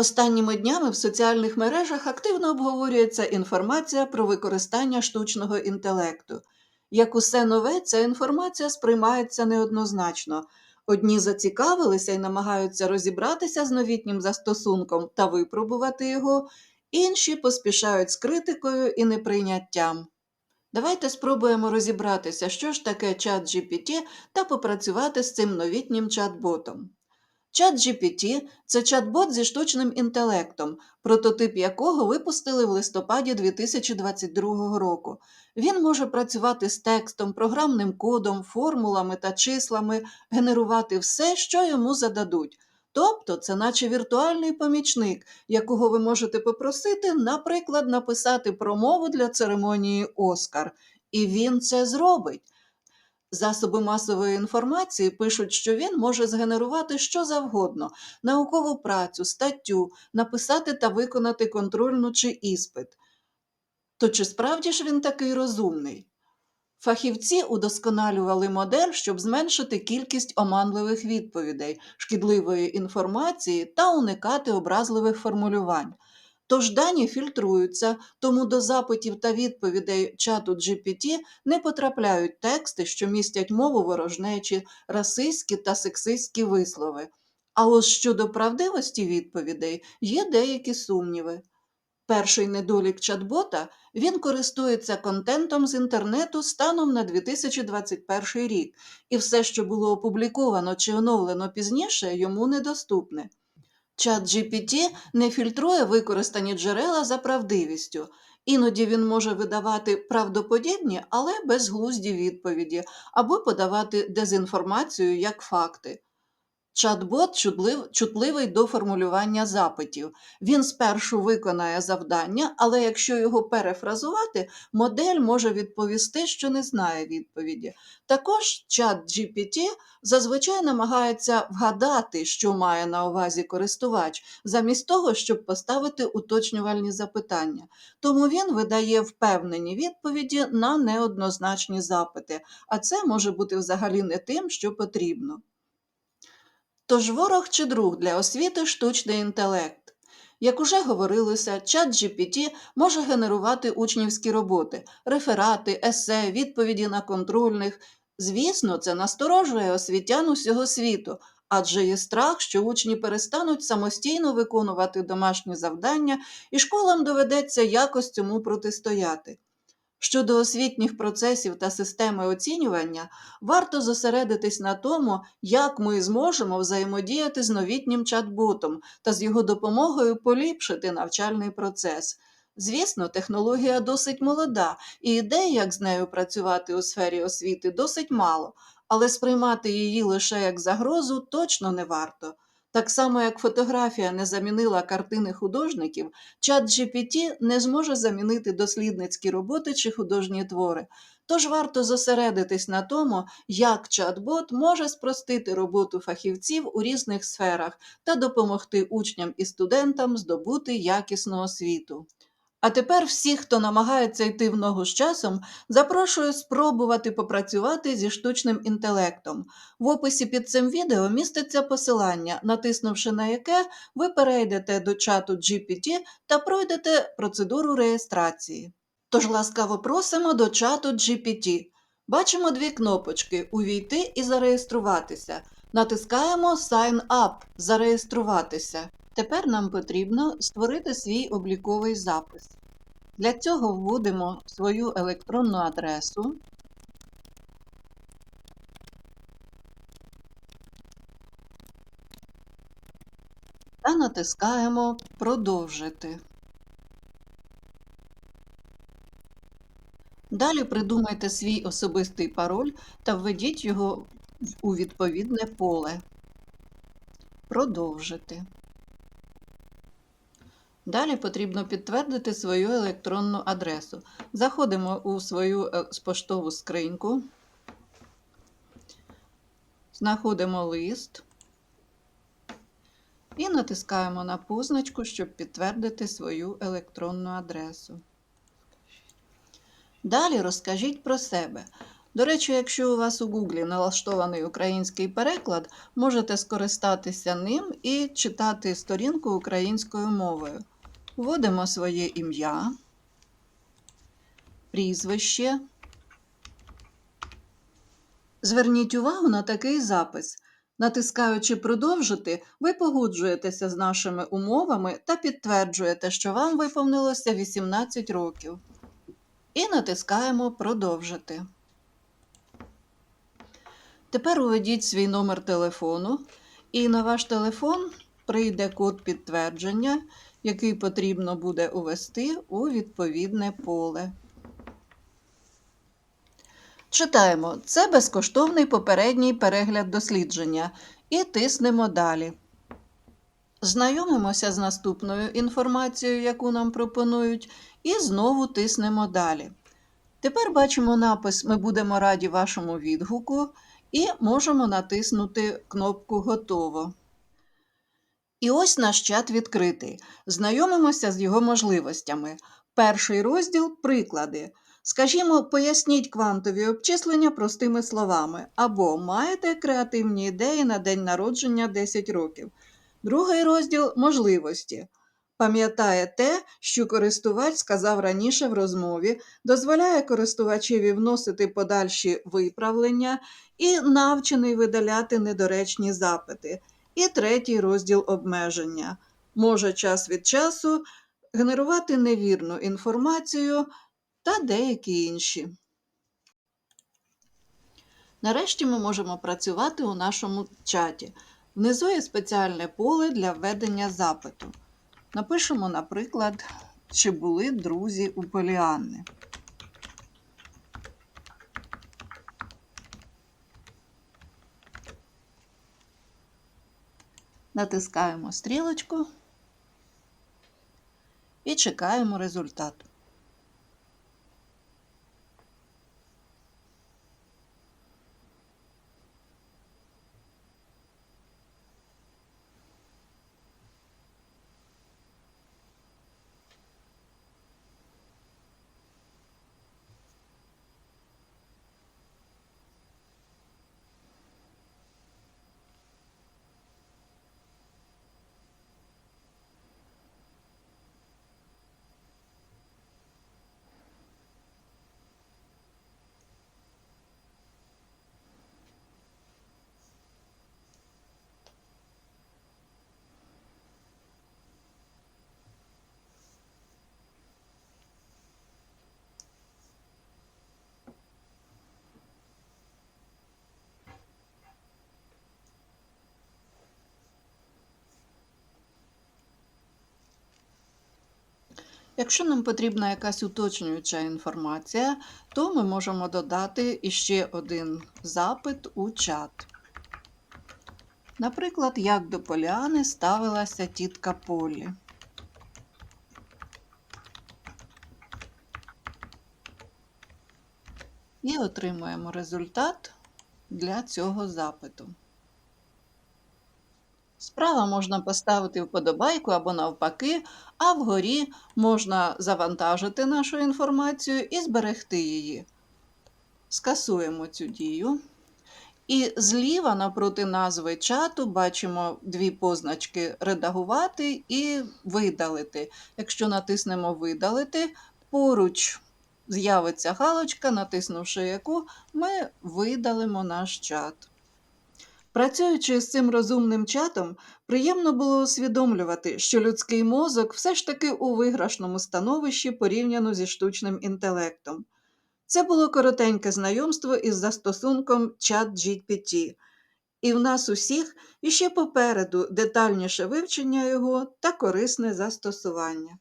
Останніми днями в соціальних мережах активно обговорюється інформація про використання штучного інтелекту. Як усе нове, ця інформація сприймається неоднозначно. Одні зацікавилися і намагаються розібратися з новітнім застосунком та випробувати його, інші поспішають з критикою і неприйняттям. Давайте спробуємо розібратися, що ж таке чат GPT та попрацювати з цим новітнім чат-ботом. Чат GPT – це чат-бот зі штучним інтелектом, прототип якого випустили в листопаді 2022 року. Він може працювати з текстом, програмним кодом, формулами та числами, генерувати все, що йому зададуть. Тобто це наче віртуальний помічник, якого ви можете попросити, наприклад, написати промову для церемонії Оскар. І він це зробить. Засоби масової інформації пишуть, що він може згенерувати що завгодно: наукову працю, статтю, написати та виконати контрольну чи іспит. То чи справді ж він такий розумний? Фахівці удосконалювали модель, щоб зменшити кількість оманливих відповідей, шкідливої інформації та уникати образливих формулювань. Тож дані фільтруються, тому до запитів та відповідей чату GPT не потрапляють тексти, що містять мову ворожнечі, расистські та сексистські вислови. А ось щодо правдивості відповідей є деякі сумніви. Перший недолік чат-бота – він користується контентом з інтернету станом на 2021 рік, і все, що було опубліковано чи оновлено пізніше, йому недоступне. Чат GPT не фільтрує використані джерела за правдивістю. Іноді він може видавати правдоподібні, але безглузді відповіді, або подавати дезінформацію як факти. Чат-бот чутлив, чутливий до формулювання запитів. Він спершу виконає завдання, але якщо його перефразувати, модель може відповісти, що не знає відповіді. Також чат GPT зазвичай намагається вгадати, що має на увазі користувач, замість того, щоб поставити уточнювальні запитання. Тому він видає впевнені відповіді на неоднозначні запити, а це може бути взагалі не тим, що потрібно. Тож ворог чи друг для освіти штучний інтелект. Як уже говорилося, чат GPT може генерувати учнівські роботи, реферати, есе, відповіді на контрольних. Звісно, це насторожує освітян усього світу, адже є страх, що учні перестануть самостійно виконувати домашні завдання, і школам доведеться якось цьому протистояти. Щодо освітніх процесів та системи оцінювання, варто зосередитись на тому, як ми зможемо взаємодіяти з новітнім чат-ботом та з його допомогою поліпшити навчальний процес. Звісно, технологія досить молода, і ідей, як з нею працювати у сфері освіти, досить мало, але сприймати її лише як загрозу точно не варто. Так само, як фотографія не замінила картини художників, чат GPT не зможе замінити дослідницькі роботи чи художні твори. Тож варто зосередитись на тому, як чат-бот може спростити роботу фахівців у різних сферах та допомогти учням і студентам здобути якісну освіту. А тепер всі, хто намагається йти в ногу з часом, запрошую спробувати попрацювати зі штучним інтелектом. В описі під цим відео міститься посилання, натиснувши на яке ви перейдете до чату GPT та пройдете процедуру реєстрації. Тож ласкаво просимо до чату GPT. Бачимо дві кнопочки Увійти і зареєструватися. Натискаємо Sign Up Зареєструватися. Тепер нам потрібно створити свій обліковий запис. Для цього вводимо свою електронну адресу. Та натискаємо Продовжити. Далі придумайте свій особистий пароль та введіть його у відповідне поле. Продовжити. Далі потрібно підтвердити свою електронну адресу. Заходимо у свою е, поштову скриньку, знаходимо лист і натискаємо на позначку, щоб підтвердити свою електронну адресу. Далі розкажіть про себе. До речі, якщо у вас у Гуглі налаштований український переклад, можете скористатися ним і читати сторінку українською мовою. Вводимо своє ім'я, прізвище. Зверніть увагу на такий запис. Натискаючи Продовжити, ви погоджуєтеся з нашими умовами та підтверджуєте, що вам виповнилося 18 років. І натискаємо Продовжити. Тепер уведіть свій номер телефону, і на ваш телефон прийде код підтвердження, який потрібно буде увести у відповідне поле. Читаємо. Це безкоштовний попередній перегляд дослідження і тиснемо далі. Знайомимося з наступною інформацією, яку нам пропонують, і знову тиснемо далі. Тепер бачимо напис Ми будемо раді вашому відгуку і можемо натиснути кнопку Готово. І ось наш чат відкритий. Знайомимося з його можливостями. Перший розділ приклади. Скажімо, поясніть квантові обчислення простими словами, або маєте креативні ідеї на день народження 10 років. Другий розділ можливості. Пам'ятає те, що користувач сказав раніше в розмові, дозволяє користувачеві вносити подальші виправлення і навчений видаляти недоречні запити. І третій розділ обмеження. Може час від часу генерувати невірну інформацію та деякі інші. Нарешті ми можемо працювати у нашому чаті. Внизу є спеціальне поле для введення запиту. Напишемо, наприклад, чи були друзі у Поліанни. Натискаємо стрілочку і чекаємо результат. Якщо нам потрібна якась уточнююча інформація, то ми можемо додати іще один запит у чат. Наприклад, як до Поліани ставилася тітка Полі. І отримуємо результат для цього запиту. Справа можна поставити вподобайку або навпаки, а вгорі можна завантажити нашу інформацію і зберегти її. Скасуємо цю дію. І зліва напроти назви чату бачимо дві позначки Редагувати і видалити. Якщо натиснемо Видалити, поруч з'явиться галочка, натиснувши яку ми видалимо наш чат. Працюючи з цим розумним чатом, приємно було усвідомлювати, що людський мозок все ж таки у виграшному становищі порівняно зі штучним інтелектом. Це було коротеньке знайомство із застосунком ChatGPT, і в нас усіх іще попереду детальніше вивчення його та корисне застосування.